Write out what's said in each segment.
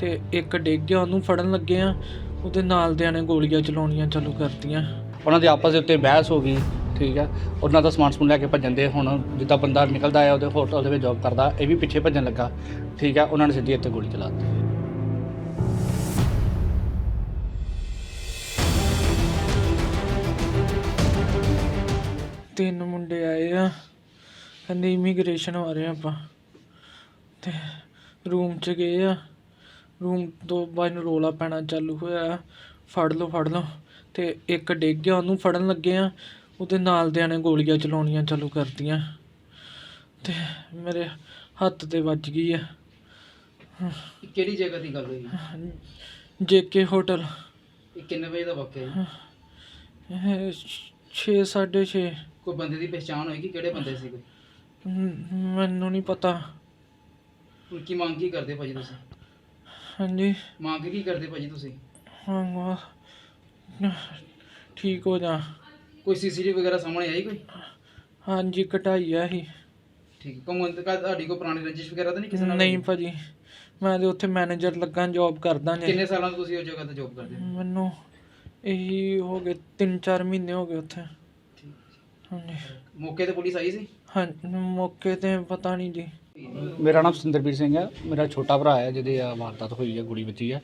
ਤੇ ਇੱਕ ਡਿੱਗ ਗਿਆ ਉਹਨੂੰ ਫੜਨ ਲੱਗੇ ਆ। ਉਹਦੇ ਨਾਲ ਦਿਆਂ ਨੇ ਗੋਲੀਆਂ ਚਲਾਉਣੀਆਂ ਚਾਲੂ ਕਰਤੀਆਂ। ਉਹਨਾਂ ਦੇ ਆਪਸ ਦੇ ਉੱਤੇ ਬਹਿਸ ਹੋ ਗਈ ਠੀਕ ਹੈ ਉਹਨਾਂ ਦਾ ਸਮਾਨ ਸਮੂਨ ਲੈ ਕੇ ਭੱਜਣ ਦੇ ਹੁਣ ਜਿੱਦਾਂ ਬੰਦਾ ਨਿਕਲਦਾ ਆ ਉਹਦੇ ਹੋਟਲ ਦੇ ਵਿੱਚ ਜੌਬ ਕਰਦਾ ਇਹ ਵੀ ਪਿੱਛੇ ਭੱਜਣ ਲੱਗਾ ਠੀਕ ਹੈ ਉਹਨਾਂ ਨੇ ਸਿੱਧੀ ਇੱਥੇ ਗੋਲੀ ਚਲਾ ਦਿੱਤੀ। ਤਿੰਨ ਮੁੰਡੇ ਆਏ ਆ। ਕਹਿੰਦੇ ਇਮੀਗ੍ਰੇਸ਼ਨ ਆ ਰਹੇ ਆਪਾਂ। ਤੇ ਰੂਮ ਚ ਗਏ ਆ। ਰੂਮ ਤੋਂ ਬਾਅਦ ਨੂੰ ਰੋਲਾ ਪੈਣਾ ਚਾਲੂ ਹੋਇਆ। ਫੜ ਲਓ ਫੜ ਲਓ। ਤੇ ਇੱਕ ਡਿੱਗ ਗਿਆ ਉਹਨੂੰ ਫੜਨ ਲੱਗੇ ਆ। ਉਹਦੇ ਨਾਲ ਦਿਆਂ ਨੇ ਗੋਲੀਆਂ ਚਲਾਉਣੀਆਂ ਚਾਲੂ ਕਰਤੀਆਂ। ਤੇ ਮੇਰੇ ਹੱਥ ਤੇ ਵੱਜ ਗਈ ਆ। ਕਿਹੜੀ ਜਗ੍ਹਾ ਦੀ ਗੱਲ ਹੋਈ? JK hotel. ਇਹ ਕਿੰਨੇ ਵਜੇ ਦਾ ਵਾਕਿਆ ਹੈ 6 6:30 ਕੋਈ ਬੰਦੇ ਦੀ ਪਛਾਣ ਹੋਈ ਕਿ ਕਿਹੜੇ ਬੰਦੇ ਸੀ ਕੋਈ ਮੈਨੂੰ ਨਹੀਂ ਪਤਾ। ਹੁਣ ਕੀ ਮੰਗ ਕੀ ਕਰਦੇ ਭਾਜੀ ਤੁਸੀਂ? ਹਾਂਜੀ। ਮੰਗ ਕੀ ਕਰਦੇ ਭਾਜੀ ਤੁਸੀਂ? ਹਾਂ ਠੀਕ ਹੋ ਜਾ। ਕੋਈ ਸੀਸੀਟੀਵੀ ਵਗੈਰਾ ਸਾਹਮਣੇ ਆਈ ਕੋਈ? ਹਾਂਜੀ ਕਟਾਈ ਆ ਹੀ ਠੀਕ ਹੈ ਕਮਨ ਤੇ ਤੁਹਾਡੀ ਕੋਈ ਪੁਰਾਣੀ ਰੰਜਿਸ਼ ਵਗੈਰਾ ਤਾਂ ਨਹੀਂ ਕਿਸੇ ਨਾਲ ਨਹੀਂ ਭਾਜੀ ਮੈਂ ਤੇ ਉੱਥੇ ਮੈਨੇਜਰ ਲੱਗਾ ਜੌਬ ਕਰਦਾ ਜੀ। ਕਿੰਨੇ ਸਾਲਾਂ ਤੋਂ ਤੁਸੀਂ ਉਸ ਜਗ੍ਹਾ ਤੇ ਜੌਬ ਕਰਦੇ ਮੈਨੂੰ ਇਹੀ ਹੋ ਗਏ 3-4 ਮਹੀਨੇ ਹੋ ਗਏ ਉੱਥੇ। ਹਾਂਜੀ। ਮੌਕੇ ਤੇ ਪੁਲਿਸ ਆਈ ਸੀ? ਹਾਂ ਮੌਕੇ ਤੇ ਪਤਾ ਨਹੀਂ ਜੀ। ਮੇਰਾ ਨਾਮ ਸਿੰਦਰਬੀਰ ਸਿੰਘ ਹੈ। ਮੇਰਾ ਛੋਟਾ ਭਰਾ ਹੈ, ਜਿਹਦੇ ਆ ਵਾਰਦਾਤ ਹੋਈ ਹੈ, ਗੋਲੀ ਵੱਜੀ ਹੈ।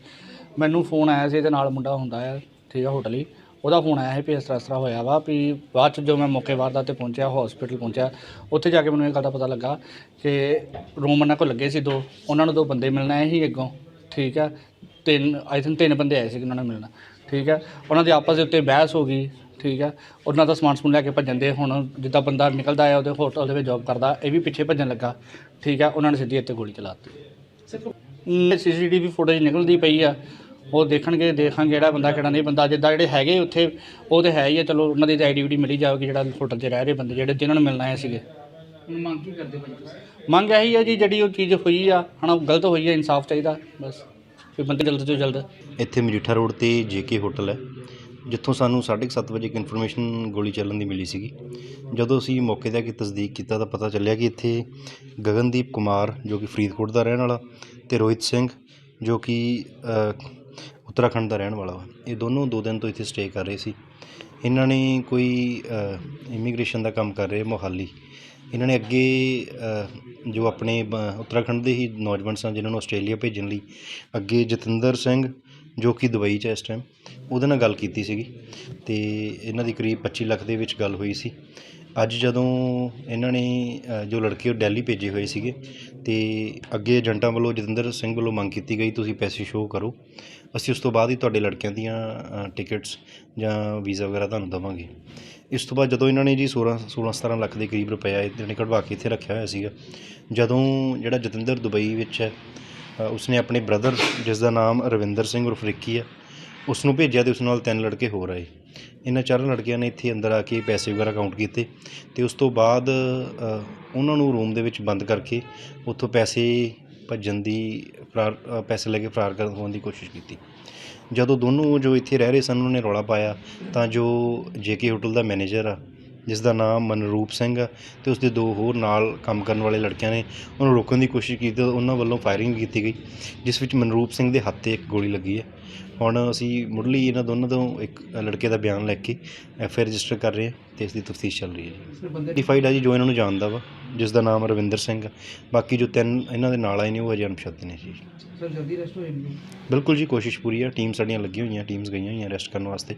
ਮੈਨੂੰ ਫੋਨ ਆਇਆ ਸੀ, ਇਹਦੇ ਨਾਲ ਮੁੰਡਾ ਹੁੰਦਾ ਹੈ ਠੀਕ ਹੈ ਹੋਟਲ ਹੀ। ਉਹਦਾ ਫੋਨ ਆਇਆ ਸੀ ਵੀ ਇਸ ਤਰ੍ਹਾਂ ਇਸ ਤਰ੍ਹਾਂ ਹੋਇਆ ਵਾ, ਵੀ ਬਾਅਦ ਚ ਜੋ ਮੈਂ ਮੌਕੇ ਵਾਰਦਾਤ ਤੇ ਪਹੁੰਚਿਆ ਹਸਪੀਟਲ ਪਹੁੰਚਿਆ, ਉੱਥੇ ਜਾ ਕੇ ਮੈਨੂੰ ਇਹ ਗੱਲ ਦਾ ਪਤਾ ਲੱਗਾ ਕਿ ਰੂਮ ਉਹਨਾਂ ਕੋਲ ਲੱਗੇ ਸੀ ਦੋ। ਉਹਨਾਂ ਨੂੰ ਦੋ ਬੰਦੇ ਮਿਲਣ ਆਏ ਸੀ ਅੱਗੋਂ, ਠੀਕ ਹੈ। ਤਿੰਨ ਆਈ ਥਿੰਕ ਤਿੰਨ ਬੰਦੇ ਆਏ ਸੀ ਉਹਨਾਂ ਨੂੰ ਮਿਲਣਾ। ਠੀਕ ਹੈ। ਉਹਨਾਂ ਦੇ ਆਪਸ ਦੇ ਉੱਤੇ ਬਹਿਸ ਹੋ ਗਈ। ਠੀਕ ਹੈ। ਉਹਨਾਂ ਦਾ ਸਮਾਨ ਸਮੂਨ ਲੈ ਕੇ ਭੱਜਣ ਦੇ ਹੁਣ ਜਿੱਦਾਂ ਬੰਦਾ ਨਿਕਲਦਾ ਆ ਉਹਦੇ ਹੋਟਲ ਦੇ ਵਿੱਚ ਜੌਬ ਕਰਦਾ ਇਹ ਵੀ ਪਿੱਛੇ ਭੱਜਣ ਲੱਗਾ। ਠੀਕ ਹੈ ਉਹਨਾਂ ਨੇ ਸਿੱਧੀ ਇੱਥੇ ਗੋਲੀ ਚਲਾ ਦਿੱਤੀ ਸੀਸੀਟੀਵੀ ਫੁਟੇਜ ਨਿਕਲਦੀ ਪਈ ਆ। ਉਹ ਦੇਖਣਗੇ ਦੇਖਾਂਗੇ ਜਿਹੜਾ ਬੰਦਾ ਕਿਹੜਾ ਨਹੀਂ। ਬੰਦਾ ਜਿੱਦਾਂ ਜਿਹੜੇ ਹੈਗੇ ਉੱਥੇ ਉਹ ਤੇ ਹੈ ਹੀ ਆ। ਚਲੋ ਉਹਨਾਂ ਦੀ ਆਈਡੀਵਿਟੀ ਮਿਲੀ ਜਾਵੇਗੀ ਜਿਹੜਾ ਹੋਟਲ 'ਚ ਰਹਿ ਰਹੇ ਬੰਦੇ ਜਿਹੜੇ ਜਿਨ੍ਹਾਂ ਨੂੰ ਮਿਲਣਾ ਆਏ ਸੀਗੇ। ਹੁਣ ਮੰਗ ਕੀ ਕਰਦੇ ਭਾਜੀ ਤੁਸੀਂ? ਮੰਗ ਇਹੀ ਆ ਜੀ ਜਿਹੜੀ ਉਹ ਚੀਜ਼ ਹੋਈ ਆ ਹਨਾ ਗਲਤ ਹੋਈ ਆ ਇਨਸਾਫ ਚਾਹੀਦਾ ਬਸ। ਵੀ ਬੰਦੇ ਜਲਦ ਤੋਂ ਜਲਦ ਇੱਥੇ ਮਜੀਠਾ ਰੋਡ ਤੇ ਜੇਕੇ ਹੋਟਲ ਹੈ। ਜਿੱਥੋਂ ਸਾਨੂੰ 7:30 ਵਜੇ ਇੱਕ ਇਨਫੋਰਮੇਸ਼ਨ ਗੋਲੀ ਚੱਲਣ ਦੀ ਮਿਲੀ ਸੀਗੀ। ਜਦੋਂ ਅਸੀਂ ਮੌਕੇ ਤੇ ਆ ਕੇ ਤਸਦੀਕ ਕੀਤਾ ਤਾਂ ਪਤਾ ਚੱਲਿਆ ਕਿ ਇੱਥੇ ਗਗਨਦੀਪ ਕੁਮਾਰ, ਜੋ ਕਿ ਫਰੀਦਕੋਟ ਦਾ ਰਹਿਣ ਵਾਲਾ ਅਤੇ ਰੋਹਿਤ ਸਿੰਘ, ਜੋ ਕਿ ਉੱਤਰਾਖੰਡ ਦਾ ਰਹਿਣ ਵਾਲਾ ਵਾ, ਇਹ ਦੋਨੋਂ ਦੋ ਦਿਨ ਤੋਂ ਇੱਥੇ ਸਟੇ ਕਰ ਰਹੇ ਸੀ। ਇਹਨਾਂ ਨੇ ਕੋਈ ਇਮੀਗ੍ਰੇਸ਼ਨ ਦਾ ਕੰਮ ਕਰ ਰਹੇ ਮੋਹਾਲੀ। ਇਹਨਾਂ ਨੇ ਅੱਗੇ ਜੋ ਆਪਣੇ ਬ- ਉੱਤਰਾਖੰਡ ਦੇ ਹੀ ਨੌਜਵਾਨ ਸਨ, ਜਿਨ੍ਹਾਂ ਨੂੰ ਆਸਟ੍ਰੇਲੀਆ ਭੇਜਣ ਲਈ, ਅੱਗੇ ਜਤਿੰਦਰ ਸਿੰਘ ਜੋ ਕਿ ਦੁਬਈ 'ਚ ਹੈ ਇਸ ਟਾਈਮ ਉਹਦੇ ਨਾਲ ਗੱਲ ਕੀਤੀ ਸੀਗੀ ਅਤੇ ਇਹਨਾਂ ਦੀ ਕਰੀਬ 25 ਲੱਖ ਦੇ ਵਿੱਚ ਗੱਲ ਹੋਈ ਸੀ। ਅੱਜ ਜਦੋਂ ਇਹਨਾਂ ਨੇ ਜੋ ਲੜਕੇ ਉਹ ਦਿੱਲੀ ਭੇਜੇ ਹੋਏ ਸੀਗੇ ਤੇ ਅੱਗੇ ਏਜੰਟਾਂ ਵੱਲੋਂ ਜਤਿੰਦਰ ਸਿੰਘ ਵੱਲੋਂ ਮੰਗ ਕੀਤੀ ਗਈ, ਤੁਸੀਂ ਪੈਸੇ ਸ਼ੋਅ ਕਰੋ। ਅਸੀਂ ਉਸ ਤੋਂ ਬਾਅਦ ਹੀ ਤੁਹਾਡੇ ਲੜਕਿਆਂ ਦੀਆਂ ਟਿਕਟਸ ਜਾਂ ਵੀਜ਼ਾ ਵਗੈਰਾ ਤੁਹਾਨੂੰ ਦੇਵਾਂਗੇ। ਇਸ ਤੋਂ ਬਾਅਦ ਜਦੋਂ ਇਹਨਾਂ ਨੇ ਜੀ 16 16 17 ਲੱਖ ਦੇ ਕਰੀਬ ਰੁਪਇਆ ਇਹਨਾਂ ਨੇ ਕਢਵਾ ਕੇ ਇੱਥੇ ਰੱਖਿਆ ਹੋਇਆ ਸੀਗਾ, ਜਦੋਂ ਜਿਹੜਾ ਜਤਿੰਦਰ ਦੁਬਈ ਵਿੱਚ ਹੈ ਉਸਨੇ ਆਪਣੇ ਬ੍ਰਦਰ ਜਿਸ ਦਾ ਨਾਮ ਰਵਿੰਦਰ ਸਿੰਘ ਉਰਫ ਰਿੱਕੀ ਹੈ ਉਸ ਨੂੰ ਭੇਜਿਆ ਤੇ ਉਸ ਨਾਲ ਤਿੰਨ ਲੜਕੇ ਹੋਰ ਆਏ। ਇਹਨਾਂ ਚਾਰਾਂ ਲੜਕਿਆਂ ਨੇ ਇੱਥੇ ਅੰਦਰ ਆ ਕੇ ਪੈਸੇ ਵਗੈਰਾ ਕਾਊਂਟ ਕੀਤੇ ਤੇ ਉਸ ਤੋਂ ਬਾਅਦ ਉਹਨਾਂ ਨੂੰ ਰੂਮ ਦੇ ਵਿੱਚ ਬੰਦ ਕਰਕੇ ਉੱਥੋਂ ਪੈਸੇ ਭੱਜਣ ਦੀ ਫਰਾਰ ਪੈਸੇ ਲੈ ਕੇ ਫਰਾਰ ਕਰਨ ਹੋਣ ਦੀ ਕੋਸ਼ਿਸ਼ ਕੀਤੀ। ਜਦੋਂ ਦੋਨੋਂ ਜੋ ਇੱਥੇ ਰਹਿ ਰਹੇ ਸਨ, ਉਹਨਾਂ ਨੇ ਰੌਲਾ ਪਾਇਆ ਤਾਂ ਜੋ ਜੇਕੇ ਹੋਟਲ ਦਾ ਮੈਨੇਜਰ ਆ ਜਿਸ ਦਾ ਨਾਮ ਮਨਰੂਪ ਸਿੰਘ ਆ ਤੇ ਉਸ ਦੇ ਦੋ ਹੋਰ ਨਾਲ ਕੰਮ ਕਰਨ ਵਾਲੇ ਲੜਕਿਆਂ ਨੇ ਉਹਨੂੰ ਰੋਕਣ ਦੀ ਕੋਸ਼ਿਸ਼ ਕੀਤੀ ਤਾਂ ਉਹਨਾਂ ਵੱਲੋਂ ਫਾਇਰਿੰਗ ਕੀਤੀ ਗਈ ਜਿਸ ਵਿੱਚ ਮਨਰੂਪ ਸਿੰਘ ਦੇ ਹੱਥ ਤੇ ਇੱਕ ਗੋਲੀ ਲੱਗੀ ਹੈ। ਹੁਣ ਅਸੀਂ ਮੁੱਢਲੀ ਇਹਨਾਂ ਦੋਨਾਂ ਤੋਂ ਇੱਕ ਲੜਕੇ ਦਾ ਬਿਆਨ ਲੈ ਕੇ ਐਫ ਆਈ ਰਜਿਸਟਰ ਕਰ ਰਹੇ ਹਾਂ ਤੇ ਇਸ ਦੀ ਤਫਤੀਸ਼ ਚੱਲ ਰਹੀ ਹੈ ਜੀ। ਡਿਫਾਈਡ ਆ ਜੀ ਜੋ ਇਹਨਾਂ ਨੂੰ ਜਾਣਦਾ ਵਾ ਜਿਸ ਦਾ ਨਾਮ ਰਵਿੰਦਰ ਸਿੰਘ ਆ। ਬਾਕੀ ਜੋ ਤਿੰਨ ਇਹਨਾਂ ਦੇ ਨਾਲ ਆਏ ਨੇ ਉਹ ਅਜੇ ਅਣਪਛਾਤੇ ਨੇ ਜੀ। ਸਰ ਜਲਦੀ ਰੈਸਟ ਹੋ ਜਾਣਗੇ। ਬਿਲਕੁਲ ਜੀ ਕੋਸ਼ਿਸ਼ ਪੂਰੀ ਆ। ਟੀਮ ਸਾਡੀਆਂ ਲੱਗੀਆਂ ਹੋਈਆਂ ਟੀਮਸ ਗਈਆਂ ਹੋਈਆਂ ਰੈਸਟ ਕਰਨ ਵਾਸਤੇ।